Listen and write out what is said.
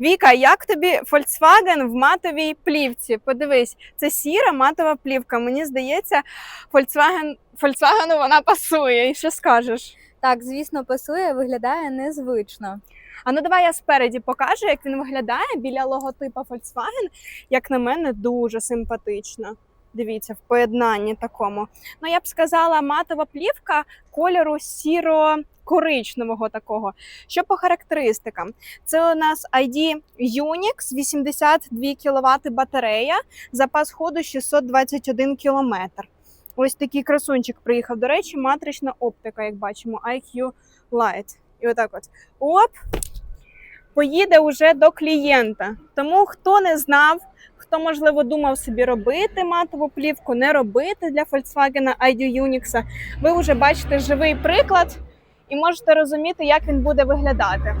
Віка, як тобі Volkswagen в матовій плівці? Подивись, це сіра матова плівка. Мені здається, Volkswagen, Volkswagen вона пасує. І що скажеш? Так, звісно, пасує, виглядає незвично. А ну давай я спереді покажу, як він виглядає біля логотипа Volkswagen. Як на мене, дуже симпатично. Дивіться, в поєднанні такому. Ну, я б сказала, матова плівка кольору сіро-коричневого такого. Що по характеристикам? Це у нас ID Unix, 82 кВт батарея, запас ходу 621 км. Ось такий красунчик приїхав. До речі, матрична оптика, як бачимо, IQ Light. І отак от. Оп! Поїде уже до клієнта. Тому хто не знав, хто, можливо, думав собі робити матову плівку, не робити для Volkswagen ID Unix, ви вже бачите живий приклад і можете розуміти, як він буде виглядати.